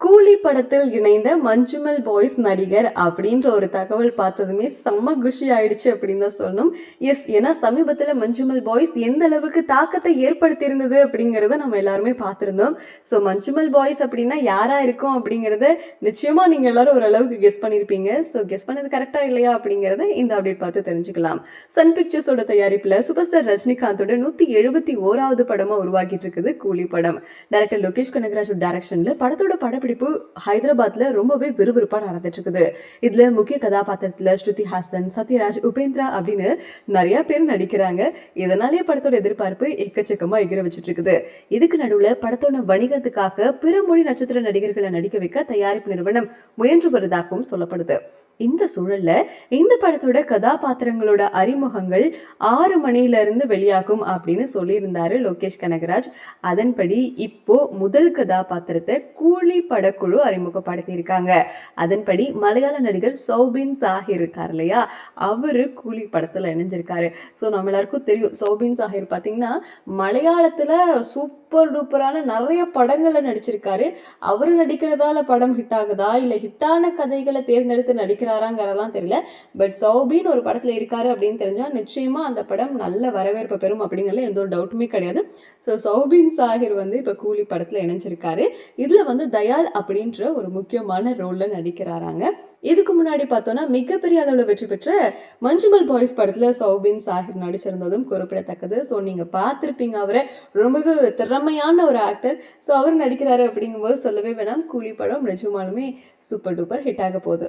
கூலி படத்தில் இணைந்த மஞ்சுமல் பாய்ஸ் நடிகர் அப்படின்ற ஒரு தகவல் பார்த்ததுமே செம்ம குஷி ஆயிடுச்சு அப்படின்னு தான் சொல்லணும். எஸ் ஏன்னா சமீபத்தில் மஞ்சுமல் பாய்ஸ் எந்த அளவுக்கு தாக்கத்தை ஏற்படுத்தியிருந்தது அப்படிங்கிறத நம்ம எல்லாருமே பார்த்துருந்தோம். ஸோ மஞ்சுமல் பாய்ஸ் அப்படின்னா யாரா இருக்கும் அப்படிங்கிறத நிச்சயமா நீங்க எல்லாரும் ஓரளவுக்கு கெஸ் பண்ணியிருப்பீங்க ஸோ கெஸ் பண்ணது கரெக்டா இல்லையா அப்படிங்கிறத இந்த அப்டேட் பார்த்து தெரிஞ்சுக்கலாம். சன் பிக்சர்ஸோட தயாரிப்பில் சூப்பர் ஸ்டார் ரஜினிகாந்தோட நூற்றி எழுபத்தி ஓராவது படமாக உருவாக்கிட்டு இருக்குது கூலி படம். டேரக்டர் லோகேஷ் கனகராஜ் டைரக்ஷன்ல படத்தோட படப்பிடிப்பு ஹைதராபாத்ல ரொம்பவே விறுவிறுப்பா நடந்துட்டு இருக்குது இதுல முக்கிய கதாபாத்திரத்துல ஸ்ருதி ஹாசன் சத்யராஜ் உபேந்திரா அப்படின்னு நிறைய பேர் நடிக்கிறாங்க. இதனாலேயே படத்தோட எதிர்பார்ப்பு எக்கச்சக்கமா எகிர வச்சுட்டு இருக்குது இதுக்கு நடுவுல படத்தோட வணிகத்துக்காக பிற மொழி நட்சத்திர நடிகர்களை நடிக்க வைக்க தயாரிப்பு நிறுவனம் முயன்று வருவதாகவும் சொல்லப்படுது. இந்த சூழல்ல இந்த படத்தோட கதாபாத்திரங்களோட அறிமுகங்கள் ஆறு மணில இருந்து வெளியாகும் அப்படின்னு சொல்லியிருந்தாரு லோகேஷ் கனகராஜ். அதன்படி இப்போ முதல் கதாபாத்திரத்தை கூலி படக்குழு அறிமுகப்படுத்தியிருக்காங்க. அதன்படி மலையாள நடிகர் சௌபின் சாஹிர் இருக்கார் இல்லையா? அவரு கூலி படத்துல இணைஞ்சிருக்காரு. ஸோ நம்ம எல்லாருக்கும் தெரியும் சௌபின் சாஹிர் பார்த்தீங்கன்னா மலையாளத்துல சூப்பர் டூப்பரான நிறைய படங்களை நடிச்சிருக்காரு. அவர் நடிக்கிறதால படம் ஹிட் ஆகுதா? இல்லை ஹிட்டான கதைகளை தேர்ந்தெடுத்து நடிக்கிறாராங்கிறதெல்லாம் தெரியல. பட் சௌபின்னு ஒரு படத்துல இருக்காரு அப்படின்னு தெரிஞ்சா நிச்சயமா அந்த படம் நல்ல வரவேற்பு பெறும் அப்படிங்கிறதுல எந்த ஒரு டவுட்டுமே கிடையாது. ஸோ சௌபின் சாஹிர் வந்து இப்போ கூலி படத்துல இணைஞ்சிருக்காரு. இதில் வந்து தயால் அப்படின்ற ஒரு முக்கியமான ரோல்ல நடிக்கிறாராங்க. இதுக்கு முன்னாடி பார்த்தோம்னா மிகப்பெரிய அளவில் வெற்றி பெற்ற மஞ்சுமல் பாய்ஸ் படத்துல சௌபின் சாஹிர் நடிச்சிருந்ததும் குறிப்பிடத்தக்கது. ஸோ நீங்க பார்த்திருப்பீங்க அவரை. ரொம்பவே திறமையான ஒரு ஆக்டர் ஸோ அவர் நடிக்கிறாரு அப்படிங்கும்போது சொல்லவே வேணாம். கூலி படம் நிஜமாலுமே சூப்பர் டூப்பர் ஹிட் ஆக போகுது.